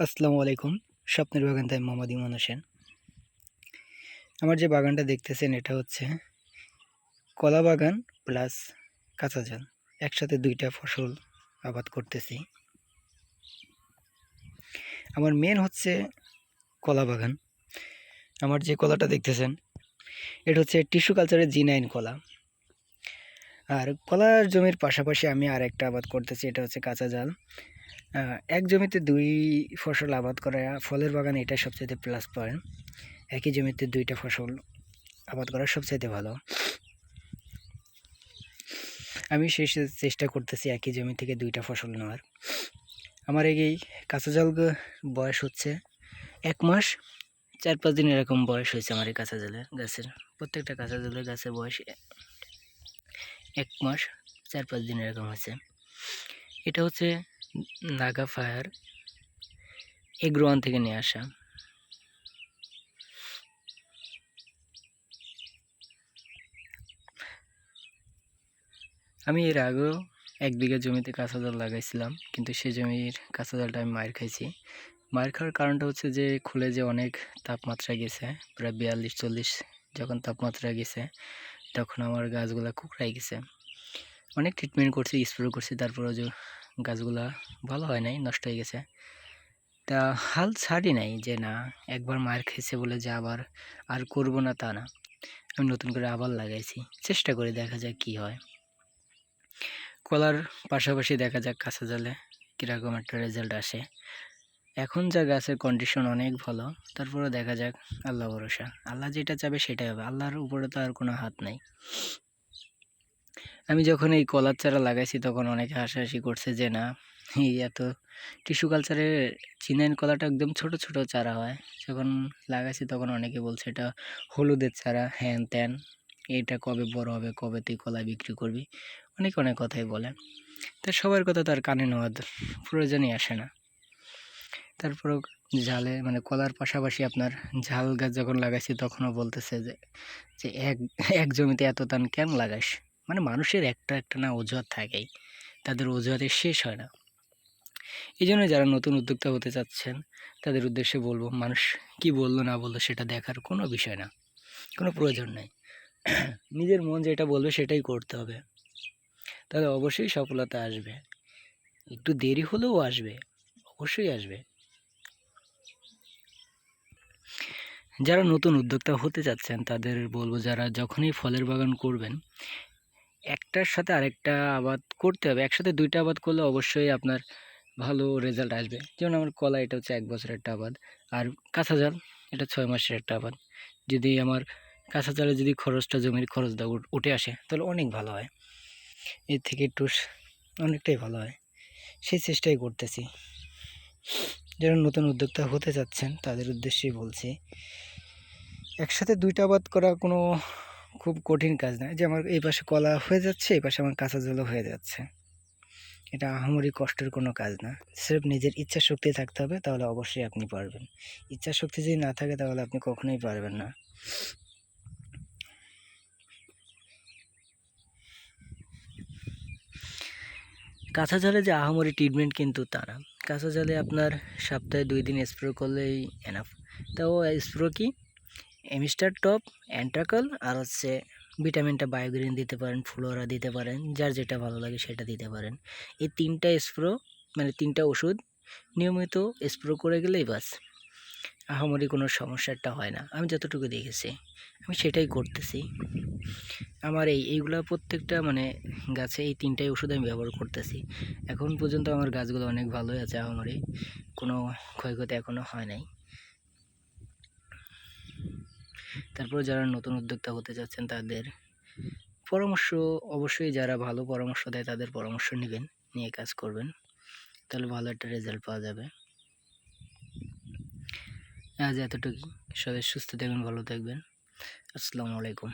আসসালামু আলাইকুম, স্বপ্নের বাগান তাই মোহাম্মদ ইমান হোসেন। আমার যে বাগানটা দেখতেছেন এটা হচ্ছে কলা বাগান প্লাস কাঁচা জাল। একসাথে দুইটা ফসল আবাদ করতেছি। আমার মেন হচ্ছে কলা বাগান। আমার যে কলাটা দেখতেছেন, এটা হচ্ছে টিস্যু কালচারের জি নাইন কলা। আর কলার জমির পাশাপাশি আমি আর একটা আবাদ করতেছি, এটা হচ্ছে কাঁচা জাল। এক জমিতে দুই ফসল আবাদ করা, ফলের বাগান এটাই সবচেয়ে প্লাস পয়েন্ট একই জমিতে দুইটা ফসল আবাদ করা সবচাইতে ভালো। আমি সেই চেষ্টা করতেছি একই জমি থেকে দুইটা ফসল নেওয়ার। আমার এই কাঁচা জল বয়স হচ্ছে এক মাস। চার পাঁচ দিন এরকম বয়স হয়েছে আমার এই কাঁচা জলের গাছের। প্রত্যেকটা কাঁচা জলের গাছের বয়স এক মাস চার পাঁচ দিন এরকম হয়েছে। এটা হচ্ছে নাগা ফায়ার এগ্রোয়ান থেকে নিয়ে আসা। আমি এর আগেও এক বিঘা জমিতে কাঁচা জল লাগাইছিলাম, কিন্তু সে জমির কাঁচা জলটা আমি মায়ের খাইছি। মায়ের খাওয়ার কারণটা হচ্ছে যে, খুলে যে অনেক তাপমাত্রা গেছে, প্রায় বিয়াল্লিশ চল্লিশ যখন তাপমাত্রা গেছে, তখন আমার গাছগুলো কুকড়াই গেছে। অনেক ট্রিটমেন্ট করছি স্প্রে করছি, তারপরেও যে গাছগুলা ভালো হয় নাই, নষ্ট হয়ে গেছে। তা হাল ছাড়ি নাই যে না, একবার মার খেয়েছে বলে যে আবার আর করব না তা না। আমি নতুন করে আবার লাগাইছি, চেষ্টা করে দেখা যাক কি হয়। কলার পাশাপাশি দেখা যাক কাঁচা জালে কীরকম একটা রেজাল্ট আসে। এখন যা গাছের কন্ডিশন অনেক ভালো তারপরে দেখা যাক, আল্লাহ ভরসা। আল্লাহ যেটা চাবে সেটাই হবে, আল্লাহর উপরে তো আর কোনো হাত নাই। আমি যখন এই কলার চারা লাগাইছি, তখন অনেকে হাসাহাসি করছে যে, না, এই এত টিস্যু কালচারের চিনাইন কলাটা একদম ছোট ছোট চারা হয়। যখন লাগাইছি, তখন অনেকে বলছে, এটা হলুদের চারা, হ্যান ত্যান। এটা কবে বড় হবে, কবে তুই কলা বিক্রি করবি? অনেক অনেক কথাই বলে। তা সবার কথা তার কানে নেওয়ার প্রয়োজনই আসে না। তারপরও ঝালে মানে কলার পাশাপাশি আপনার ঝাল গাছ যখন লাগাইছি, তখনও বলতেছে যে যে এক এক জমিতে এত তান কেন লাগাস মানে মানুষের একটা একটা না অজুহাত থাকেই। তাদের অজুহাতে শেষ হয় না। এই জন্য যারা নতুন উদ্যোক্তা হতে চাচ্ছেন, তাদের উদ্দেশ্যে বলব, মানুষ কি বলল না বলল সেটা দেখার কোনো বিষয় না। কোনো প্রয়োজন নেই। নিজের মন যেটা বলবে সেটাই করতে হবে। তাহলে অবশ্যই সফলতা আসবে। একটু দেরি হলেও আসবে। অবশ্যই আসবে। যারা নতুন উদ্যোক্তা হতে চাচ্ছেন, তাদের বলব, যারা যখনই ফলের বাগান করবেন একটার সাথে আরেকটা আবাদ করতে হবে। একসাথে দুইটা আবাদ করলে অবশ্যই আপনার ভালো রেজাল্ট আসবে। যেমন আমার কলা, এটা হচ্ছে এক বছরের একটা আবাদ। আর কাঁচা জাল এটা ছয় মাসের একটা আবাদ। যদি আমার কাঁচা জালে যদি খরচটা, জমির খরচটা উঠ- আসে, তাহলে অনেক ভালো হয়। এর থেকে একটু অনেকটাই ভালো হয়। সেই চেষ্টাই করতেছি। যারা নতুন উদ্যোক্তা হতে যাচ্ছেন তাদের উদ্দেশ্যেই বলছি, একসাথে দুইটা আবাদ করা কোনো খুব কঠিন কাজ না। যে আমার এই পাশে কলা হয়ে যাচ্ছে, এই পাশে আমার কাঁচা জলও হয়ে যাচ্ছে। এটা আহামরি কষ্টের কোনো কাজ না। স্রেফ নিজের ইচ্ছা শক্তি থাকতে হবে, তাহলে অবশ্যই আপনি পারবেন। ইচ্ছা শক্তি যদি না থাকে, তাহলে আপনি কখনোই পারবেন না। কাঁচা জলে যে আহামরি ট্রিটমেন্ট কিন্তু তা না। কাঁচা জলে আপনার সপ্তাহে দুই দিন স্প্রে করলেই এনাফ তাও স্প্রে কি? এমিস্টার টপ অ্যান্ট্রাকল আর হচ্ছে ভিটামিনটা বায়োগ্রিন দিতে পারেন, ফ্লোরা দিতে পারেন, যার যেটা ভালো লাগে সেটা দিতে পারেন। এই তিনটা স্প্রো মানে তিনটা ওষুধ নিয়মিত স্প্রো করে গেলেই বাস, আহামরি কোনো সমস্যাটা হয় না। আমি যতটুকু দেখেছি, আমি সেটাই করতেছি। আমার এই, এইগুলা প্রত্যেকটা মানে গাছে এই তিনটাই ওষুধ আমি ব্যবহার করতেছি। এখন পর্যন্ত আমার গাছগুলো অনেক ভালোই আছে আহামরি, কোনো ক্ষয়ক্ষতি এখনও হয় নাই। তারপর যারা নতুন উদ্যোক্তা হতে যাচ্ছেন তাদের পরামর্শ, অবশ্যই যারা ভালো পরামর্শ দেয় তাদের পরামর্শ নেবেন, নিয়ে কাজ করবেন। তাহলে ভালো একটা রেজাল্ট পাওয়া যাবে। আজ এতটুকু সবাই সুস্থ থাকবেন, ভালো থাকবেন। আসসালামু আলাইকুম।